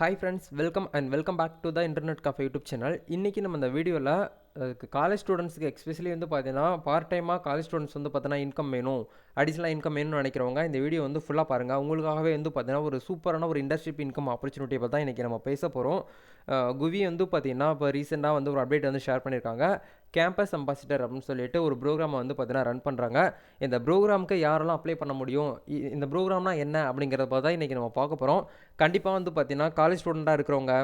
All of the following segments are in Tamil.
Hi friends welcome and welcome back to the internet cafe YouTube channel இன்றைக்கி நம்ம இந்த வீடியோவில் காலேஜ் ஸ்டூடெண்ட்ஸுக்கு எக்ஸ்பெஷலி வந்து பார்த்தீங்கன்னா பார்ட் டைமாக காலேஜ் ஸ்டூடெண்ட்ஸ் வந்து பார்த்தீங்கன்னா இன்கம் வேணும். அடிஷ்னலாக இன்கம் வேணும்னு நினைக்கிறவங்க இந்த வீடியோ வந்து ஃபுல்லாக பாருங்கள் உங்களுக்காகவே வந்து பார்த்தீங்கன்னா ஒரு சூப்பரான ஒரு இண்டஸ்ட்ரிப் இன்கம் ஆப்பர்ச்சுனிட்டியை பற்றி தான் இன்றைக்கி நம்ம பேச போகிறோம் குவி வந்து பார்த்தீங்கன்னா இப்போ ரீசெண்டாக வந்து ஒரு அப்டேட் வந்து ஷேர் பண்ணியிருக்காங்க. கேம்பஸ் அம்பாசிடர் அப்படின்னு சொல்லிட்டு ஒரு ப்ரோக்ராமை வந்து பார்த்தீங்கன்னா ரன் பண்ணுறாங்க இந்த ப்ரோக்ராமுக்கு யாரெல்லாம் அப்ளை பண்ண முடியும்? இந்த ப்ரோக்ராம்னா என்ன அப்படிங்கிறத பார்த்தா இன்றைக்கி நம்ம பார்க்க போகிறோம் கண்டிப்பாக வந்து பார்த்தீங்கன்னா காலேஜ் ஸ்டூடெண்ட்டாக இருக்கிறவங்க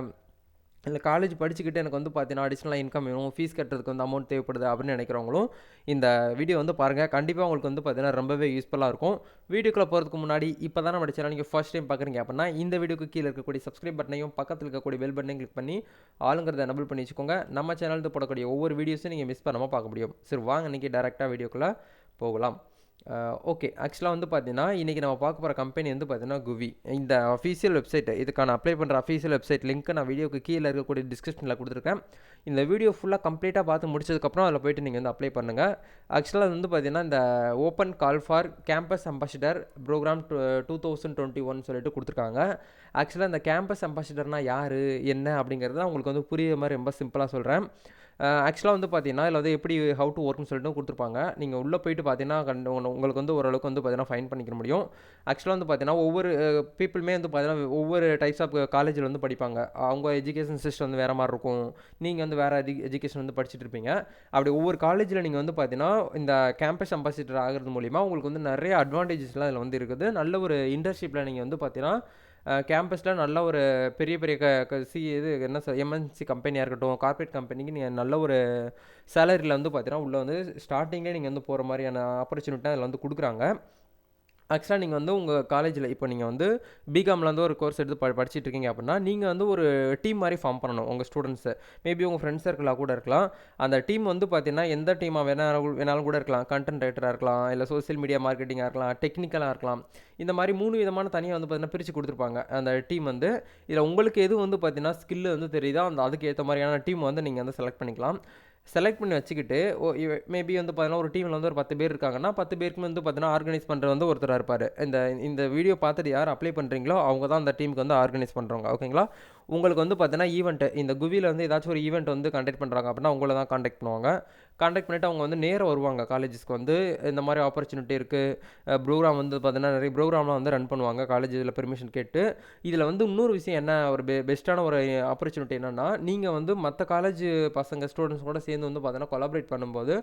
இல்லை காலேஜ் படிச்சுக்கிட்டு எனக்கு வந்து பார்த்தீங்கன்னா அடிஷ்னலாக இன்கம் வேணும் ஃபீஸ் கட்டுறதுக்கு வந்து அமௌண்ட் தேவைப்படுது அப்படின்னு நினைக்கிறவங்களும் இந்த வீடியோ வந்து பாருங்கள் கண்டிப்பாக உங்களுக்கு வந்து பார்த்தீங்கன்னா ரொம்பவே யூஸ்ஃபுல்லாக இருக்கும். வீடியோக்குள்ளே போகிறதுக்கு முன்னாடி இப்போ தான் நம்ம சேனல் நீங்கள் ஃபர்ஸ்ட் டைம் பார்க்குறீங்க அப்படின்னா இந்த வீடியோக்கு கீழே இருக்கக்கூடிய சப்ஸ்கிரைப் பட்டனையும் பக்கத்தில் இருக்கக்கூடிய பெல் பட்டனையும் கிளிக் பண்ணி ஆளுங்கிறத எனபிள் பண்ணி வச்சுக்கோங்க. நம்ம சேனலில் போடக்கூடிய ஒவ்வொரு வீடியோஸும் நீங்கள் மிஸ் பண்ணாமல் பார்க்க முடியும். சரி வாங்க இன்றைக்கி டேரெக்டாக வீடியோக்குள்ளே போகலாம். ஓகே ஆக்சுவலாக வந்து பார்த்தீங்கன்னா இன்றைக்கி நம்ம பார்க்க போகிற கம்பெனி வந்து பார்த்தீங்கன்னா குவி. இந்த அஃபீஷியல் வெப்சைட் இதுக்கான அப்ளை பண்ணுற அஃபீஷியல் வெப்சைட் லிங்க் நான் வீடியோக்கு கீழே இருக்கக்கூடிய டிஸ்கிரிப்ஷனில் கொடுத்துருக்கேன். இந்த வீடியோ ஃபுல்லாக கம்ப்ளீட்டாக பார்த்து முடிச்சதுக்கப்புறம் அதில் போயிட்டு நீங்கள் வந்து அப்ளை பண்ணுங்கள் ஆக்சுவலாக வந்து பார்த்தீங்கன்னா இந்த open call for campus ambassador program two two thousand twenty one சொல்லிட்டு கொடுத்துருக்காங்க. ஆக்சுவலாக இந்த கேம்பஸ் அம்பாசிடர்னால் யார்? என்ன? அப்படிங்கிறத உங்களுக்கு வந்து புரியுற மாதிரி ரொம்ப சிம்பிளாக சொல்கிறேன் ஆக்சுவலாக வந்து பார்த்தீங்கன்னா இதில் வந்து எப்படி ஹவு டு ஒர்க்னு சொல்லிட்டு கொடுத்துருப்பாங்க. நீங்கள் உள்ளே போயிட்டு பார்த்தீங்கன்னா கண்டு உங்களுக்கு வந்து ஓரளவுக்கு வந்து பார்த்தீங்கன்னா ஃபைன் பண்ணிக்க முடியும். ஆக்சுவலாக வந்து பார்த்தீங்கன்னா ஒவ்வொரு பீப்புளுமே வந்து பார்த்தீங்கன்னா ஒவ்வொரு டைப்ஸ் ஆஃப் காலேஜில் வந்து படிப்பாங்க. அவங்க எஜுகேஷன் சிஸ்டம் வந்து வேறு மாதிரி இருக்கும். நீங்கள் வந்து வேறு எஜு எஜுகேஷன் வந்து படிச்சுட்டு இருப்பீங்க. அப்படி ஒவ்வொரு காலேஜில் நீங்கள் வந்து பார்த்தீங்கன்னா இந்த கேம்பஸ் அம்பாசிடர் ஆகிறது மூலிமா உங்களுக்கு வந்து நிறைய அட்வான்டேஜஸ்லாம் இதில் வந்து இருக்குது. நல்ல ஒரு இன்டர்ன்ஷிப்பில் நீங்கள் வந்து பார்த்தீங்கன்னா கேம்பஸில் நல்ல ஒரு பெரிய பெரிய க க சி இது என்ன சொல் எம்என்சி கம்பெனியாக இருக்கட்டும் கார்ப்பரேட் கம்பெனிக்கு நீங்கள் நல்ல ஒரு சேலரியில் வந்து பார்த்தீங்கன்னா உள்ளே வந்து ஸ்டார்டிங்லேயே நீங்கள் வந்து போகிற மாதிரியான ஆப்பர்ச்சுனிட்டி அதில் வந்து கொடுக்குறாங்க. ஆக்சுவலாக நீங்கள் வந்து உங்கள் காலேஜில் இப்போ நீங்கள் வந்து பிகாமில் வந்து ஒரு கோர்ஸ் எடுத்து ப படிச்சுட்டு இருக்கீங்க அப்படின்னா நீங்கள் வந்து ஒரு டீம் மாதிரி ஃபார்ம் பண்ணணும் உங்கள் ஸ்டூடெண்ட்ஸு மேபி உங்கள் ஃப்ரெண்ட்ஸ் சர்க்கிளாக கூட இருக்கலாம். அந்த டீம் வந்து பார்த்தீங்கன்னா எந்த டீமாக வேணாலும் வேணாலும் கூட இருக்கலாம். கண்டென்ட் ரைட்டராக இருக்கலாம் இல்லை சோஷியல் மீடியா மார்க்கெட்டிங்காக இருக்கலாம் டெக்னிக்கலாக இருக்கலாம். இந்த மாதிரி மூணு விதமான தனியாக வந்து பார்த்தீங்கன்னா பிரித்து கொடுத்துருப்பாங்க அந்த டீம் வந்து. இதில் உங்களுக்கு எது வந்து பார்த்தீங்கன்னா ஸ்கில்லு வந்து தெரியுதோ அந்த அதுக்கு ஏற்ற மாதிரியான டீம் வந்து நீங்கள் வந்து செலக்ட் பண்ணிக்கலாம். செலக்ட் பண்ணி வச்சுக்கிட்டு ஓ மேபி வந்து பார்த்தீங்கன்னா ஒரு டீமில் வந்து ஒரு பத்து பேர் இருக்காங்கன்னா பத்து பேருக்குமே வந்து பார்த்தீங்கன்னா ஆர்கனைஸ் பண்ணுறது வந்து ஒருத்தராக இருப்பார். இந்த இந்த வீடியோ பார்த்துட்டு யார் அப்ளை பண்ணுறீங்களோ அவங்க தான் அந்த டீமுக்கு வந்து ஆர்கனைஸ் பண்ணுறவங்க ஓகேங்களா உங்களுக்கு வந்து பார்த்தீங்கன்னா ஈவெண்ட்டு இந்த குவியில் வந்து ஏதாச்சும் ஒரு ஈவெண்ட் வந்து கண்டக்ட் பண்ணுறாங்க அப்படின்னா உங்களை தான் காண்டாக்ட் பண்ணுவாங்க. காண்டாக்ட் பண்ணிவிட்டு அவங்க வந்து நேராக வருவாங்க. காலேஜஸ்க்கு வந்து இந்த மாதிரி ஆப்பர்ச்சுனிட்டி இருக்குது ப்ரோக்ராம் வந்து பார்த்தீங்கன்னா நிறைய ப்ரோக்ராம்லாம் வந்து ரன் பண்ணுவாங்க. காலேஜில் பெர்மிஷன் கேட்டு. இதில் வந்து இன்னொரு விஷயம் என்ன? ஒரு பெ பெஸ்ட்டான ஒரு ஆப்பர்ச்சுனிட்டி என்னென்னா நீங்கள் வந்து மற்ற காலேஜ் பசங்க ஸ்டூடெண்ட்ஸ் கூட சேர்ந்து வந்து பார்த்தீங்கன்னா கொலாபரேட் பண்ணும்போது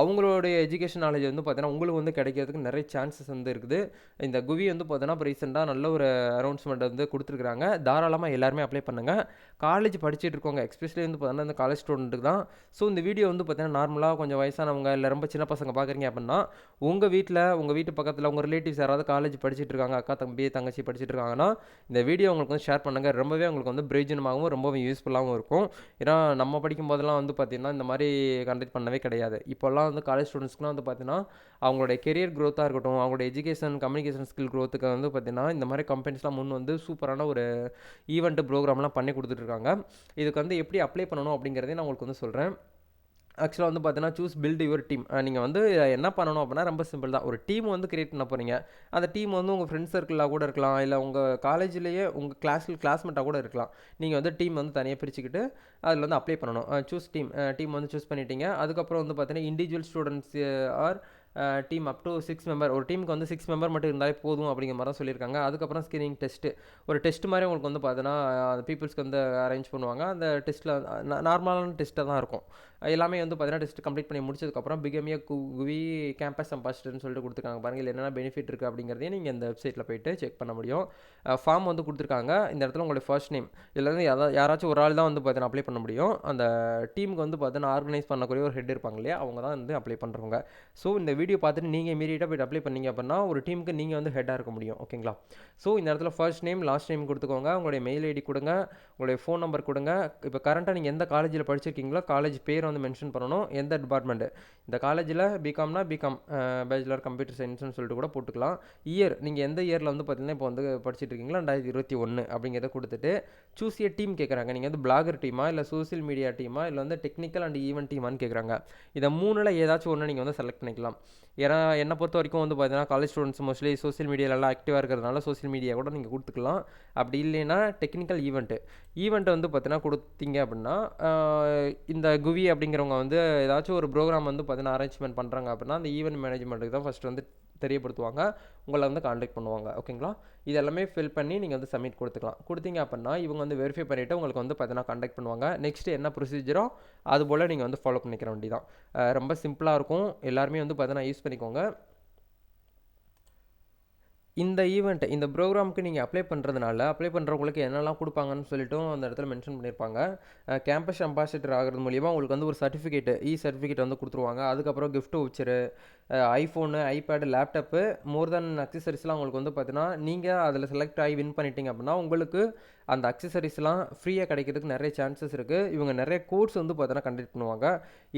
அவங்களுடைய எஜுகேஷன் நாலேஜ் வந்து பார்த்தீங்கன்னா உங்களுக்கு வந்து கிடைக்கிறதுக்கு நிறைய சான்சஸ் வந்து இருக்குது. இந்த குவி வந்து பார்த்தீங்கன்னா இப்போ ரீசெண்டாக நல்ல ஒரு அனௌன்ஸ்மெண்ட் வந்து கொடுத்துருக்குறாங்க. தாராளமாக எல்லாருமே அப்ளை பண்ணுங்கள் காலேஜ் படிச்சுட்டு இருக்கவங்க எக்ஸ்பெஷலி வந்து பார்த்தீங்கன்னா இந்த காலேஜ் ஸ்டூடெண்ட்டுக்கு தான். ஸோ இந்த வீடியோ வந்து பார்த்தீங்கன்னா நார்மலாக கொஞ்சம் வயசானவங்க இல்லை ரொம்ப சின்ன பசங்க பார்க்குறீங்க அப்படின்னா உங்கள் வீட்டில் உங்கள் வீட்டு பக்கத்தில் உங்கள் ரிலேட்டிவ்ஸ் யாராவது காலேஜ் படிச்சுட்டு இருக்காங்க அக்கா தம்பி தங்கச்சி படிச்சுட்டு இருக்காங்கன்னா இந்த வீடியோ உங்களுக்கு வந்து ஷேர் பண்ணுங்கள் ரொம்பவே உங்களுக்கு வந்து பிரயோஜனமாகவும் ரொம்பவே யூஸ்ஃபுல்லாகவும் இருக்கும். ஏன்னா நம்ம படிக்கும் போதெல்லாம் வந்து பார்த்திங்கன்னா இந்த மாதிரி கண்டக்ட் பண்ணவே கிடையாது. இப்போல்லாம் வந்து காலேஜ் ஸ்டூடெண்ட்ஸ்க்குலாம் வந்து பார்த்தீங்கன்னா அவங்களுடைய கெரியர் க்ரோத்தாக இருக்கட்டும் அவங்களுடைய எஜுகேஷன் கம்யூனிகேஷன் ஸ்கில் க்ரோத்துக்கு வந்து பார்த்திங்கன்னா இந்த மாதிரி கம்பெனிஸ்லாம் முன் வந்து சூப்பரான ஒரு ஈவெண்ட் ப்ரோக்ராம்லாம் பண்ணி கொடுத்துட்ருக்காங்க. இதுக்கு வந்து எப்படி அப்ளை பண்ணணும் அப்படிங்கிறதையும் நான் உங்களுக்கு வந்து சொல்கிறேன் ஆக்சுவலாக வந்து பார்த்தீங்கன்னா சூஸ் பில்ட் யுவர் டீம் நீங்கள் வந்து என்ன பண்ணணும் அப்படின்னா ரொம்ப சிம்பிள் தான். ஒரு டீம் வந்து கிரியேட் பண்ண போகிறீங்க அந்த டீம் வந்து உங்கள் ஃப்ரெண்ட்ஸ் சர்க்கிளாக கூட இருக்கலாம். இல்லை உங்கள் காலேஜ்லேயே உங்கள் கிளாஸில் கிளாஸ்மேட்டாக கூட இருக்கலாம். நீங்கள் வந்து டீம் வந்து தனியாக பிரிச்சுக்கிட்டு அதில் வந்து அப்ளை பண்ணணும். சூஸ் டீம் டீம் வந்து சூஸ் பண்ணிட்டீங்க. அதுக்கப்புறம் வந்து பார்த்தீங்கன்னா individual students or team up to six member ஒரு டீமுக்கு வந்து சிக்ஸ் மெம்பர் மட்டும் இருந்தாலே போதும் அப்படிங்கிற மாதிரி தான் சொல்லியிருக்காங்க. அதுக்கப்புறம் ஸ்கிரீனிங் டெஸ்ட்டு ஒரு டெஸ்ட் மாதிரி உங்களுக்கு வந்து பார்த்தீங்கன்னா அந்த பீப்புள்ஸ்க்கு வந்து அரேஞ்ச் பண்ணுவாங்க. அந்த டெஸ்ட்டில் நார்மலான டெஸ்ட்டாக தான் இருக்கும். எல்லாமே வந்து பார்த்தீங்கன்னா டெஸ்ட் கம்ப்ளீட் பண்ணி முடிச்சதுக்கப்புறம் பிகமிய குவி கேம்பஸ் அம்பாசிடர்னு சொல்லிட்டு கொடுத்துருக்காங்க. பாருங்கள் இல்லை என்னென்ன பெனிஃபிட் இருக்குது அப்படிங்கிறதையும் நீங்கள் இந்த வெப்சைட்டில் போயிட்டு செக் பண்ண முடியும். ஃபார்ம் வந்து கொடுத்துருக்காங்க. இந்த இடத்துல உங்களுடைய ஃபர்ஸ்ட் நேம் இதில் வந்து யாரா யாராச்சும் ஒரு ஆள் தான் வந்து பார்த்தீங்கன்னா அப்ளை பண்ண முடியும். அந்த டீமுக்கு வந்து பார்த்தீங்கன்னா ஆர்கனைஸ் பண்ணக்கூடிய ஒரு ஹெட் இருப்பாங்க இல்லையா? அவங்க தான் வந்து அப்ளை பண்ணுறவங்க ஸோ இந்த வீடியோ பார்த்துட்டு நீங்கள் இமீடியட்டாக போய்ட்டு அப்ளை பண்ணீங்க அப்படின்னா ஒரு டீமுக்கு நீங்கள் வந்து ஹெட்டாக இருக்க முடியும். ஓகேங்களா ஸோ இந்த இடத்துல ஃபர்ஸ்ட் நேம் லாஸ்ட் நேம் கொடுத்துக்கோங்க. உங்களுடைய மெயில் ஐடி கொடுங்க. உங்களுடைய ஃபோன் நம்பர் கொடுங்க. இப்போ கரண்ட்டாக நீங்கள் எந்த காலேஜில் படிச்சிருக்கீங்களோ காலேஜ் பேர் வந்து மென்ஷன் பண்ணணும். எந்த டிபார்ட்மெண்ட்டு இந்த காலேஜில் பிகாம்னா பிகாம் பேச்சுலர் கம்ப்யூட்டர் சயின்ஸ்னு சொல்லிட்டு கூட போட்டுக்கலாம். இயர் நீங்கள் எந்த இயரில் வந்து பார்த்தீங்கன்னா இப்போ வந்து படிச்சுட்டு இருக்கீங்களா? ரெண்டாயிரத்தி இருபத்தி ஒன்று அப்படிங்கிறத கொடுத்துட்டு சூஸ் ஏ டீம் கேட்குறாங்க நீங்கள் வந்து பிளாகர் டீமா இல்லை சோசியல் மீடியா டீமா இல்லை வந்து டெக்னிக்கல் அண்ட் ஈவெண்ட் டீமான்னு கேட்குறாங்க இதை மூணில் ஏதாச்சும் ஒன்று நீங்கள் வந்து செலக்ட் பண்ணிக்கலாம். ஏன்னா என்னை பொறுத்த வரைக்கும் வந்து பார்த்தீங்கன்னா காலேஜ் ஸ்டூடெண்ட்ஸ் மோஸ்ட்லி சோசியல் மீடியாலலாம் ஆக்டிவாக இருக்கிறதுனால சோசியல் மீடியா கூட நீங்கள் கொடுத்துக்கலாம். அப்படி இல்லைன்னா டெக்னிக்கல் ஈவெண்ட்டு ஈவெண்ட் வந்து பார்த்தீங்கன்னா கொடுத்தீங்க அப்படின்னா இந்த குவி அப்படிங்கிறவங்க வந்து ஏதாச்சும் ஒரு ப்ரோக்ராம் வந்து பார்த்தீங்கன்னா அரேஞ்ச்மெண்ட் பண்ணுறாங்க அப்படின்னா அந்த ஈவெண்ட் மேனேஜ்மெண்ட்டுக்கு தான் ஃபஸ்ட்டு வந்து தெரியப்படுத்துவாங்க. உங்களை வந்து காண்டாக்ட் பண்ணுவாங்க. ஓகேங்களா இது எல்லாமே ஃபில் பண்ணி நீங்கள் வந்து சப்மிட் கொடுத்துக்கலாம். கொடுத்தீங்க அப்படின்னா இவங்க வந்து வெரிஃபை பண்ணிவிட்டு உங்களுக்கு வந்து பார்த்தீங்கன்னா காண்டாக்ட் பண்ணுவாங்க. நெக்ஸ்ட் என்ன ப்ரொசீஜரோ அது போல் நீங்கள் வந்து ஃபாலோ பண்ணிக்கிற வேண்டியதான் ரொம்ப சிம்பிளாக இருக்கும். எல்லாருமே வந்து பார்த்தீங்கன்னா யூஸ் பண்ணிக்கோங்க. இந்த ஈவெண்ட் இந்த ப்ரோக்ராமுக்கு நீங்கள் அப்ளை பண்ணுறதுனால அப்ளை பண்ணுறவங்களுக்கு என்னெல்லாம் கொடுப்பாங்கன்னு சொல்லிட்டும் அந்த இடத்துல மென்ஷன் பண்ணியிருப்பாங்க கேம்பஸ் அம்பாசிடர் ஆகிறது மூலியமாக உங்களுக்கு வந்து ஒரு சர்டிஃபிகேட்டு இ சர்டிஃபிகேட் வந்து கொடுத்துருவாங்க. அதுக்கப்புறம் gift voucher iPhone iPad laptop more then அக்சசரிஸ்லாம் உங்களுக்கு வந்து பார்த்தீங்கன்னா நீங்கள் அதில் செலக்ட் ஆகி வின் பண்ணிட்டீங்க அப்படின்னா உங்களுக்கு அந்த அக்சசரிஸ்லாம் ஃப்ரீயாக கிடைக்கிறதுக்கு நிறைய சான்சஸ் இருக்குது இவங்க நிறைய கோர்ஸ் வந்து பார்த்தீங்கன்னா கண்டக்ட் பண்ணுவாங்க.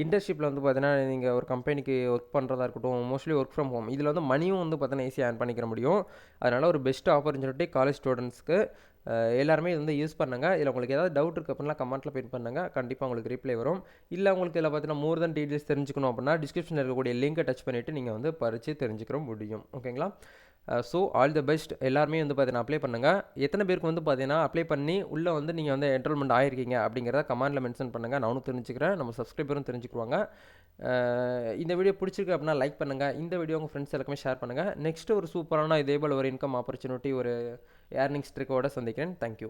இன்டர்ன்ஷிப்பில் வந்து பார்த்தீங்கன்னா நீங்கள் ஒரு கம்பெனிக்கு ஒர்க் பண்ணுறதா இருக்கட்டும் மோஸ்ட்லி ஒர்க் ஃப்ரம் ஹோம் இதில் வந்து மணியும் வந்து பார்த்தீங்கன்னா ஈஸியாக ஏர்ன் பண்ணிக்கிற முடியும். அதனால் ஒரு பெஸ்ட் ஆப்பர்ச்சுனிட்டி காலேஜ் ஸ்டூடெண்ட்ஸ்க்கு எல்லாருமே இது வந்து யூஸ் பண்ணுங்க. இதில் உங்களுக்கு ஏதாவது டவுட் இருக்குது அப்படின்னா கமெண்ட்டில் பின் பண்ணுங்க. கண்டிப்பாக உங்களுக்கு ரிப்ளை வரும். இல்லை உங்களுக்கு இதில் பார்த்தீங்கன்னா மோர் தன் டீட்டெயில்ஸ் தெரிஞ்சுக்கணும் அப்படின்னா டிஸ்கிரிப்ஷனில் இருக்கக்கூடிய லிங்கை டச் பண்ணிவிட்டு நீங்கள் வந்து பறித்து தெரிஞ்சுக்கிற முடியும். ஓகேங்களா ஸோ ஆல் த பெஸ்ட் எல்லாருமே வந்து பார்த்தீங்கன்னா அப்ளை பண்ணுங்கள் எத்தனை பேருக்கு வந்து பார்த்தீங்கன்னா அப்ளை பண்ணி உள்ளே வந்து நீங்கள் வந்து என்ரோல்மெண்ட் ஆயிருக்கீங்க அப்படிங்கிறத கமெண்ட்டில் மென்ஷன் பண்ணுங்கள் நானும் தெரிஞ்சுக்கிறேன். நம்ம சப்ஸ்கிரைபரும் தெரிஞ்சுக்குவாங்க. இந்த வீடியோ பிடிச்சிருக்கு அப்படின்னா லைக் பண்ணுங்கள் இந்த வீடியோ உங்கள் ஃப்ரெண்ட்ஸ் எல்லாருக்குமே ஷேர் பண்ணுங்கள் நெக்ஸ்ட் ஒரு சூப்பரான இதே போல் ஒரு இன்கம் ஆப்பர்ச்சுனிட்டி ஒரு ஏர்னிங்ஸ் ட்ரிக்கோட சந்திக்கிறேன். Thank you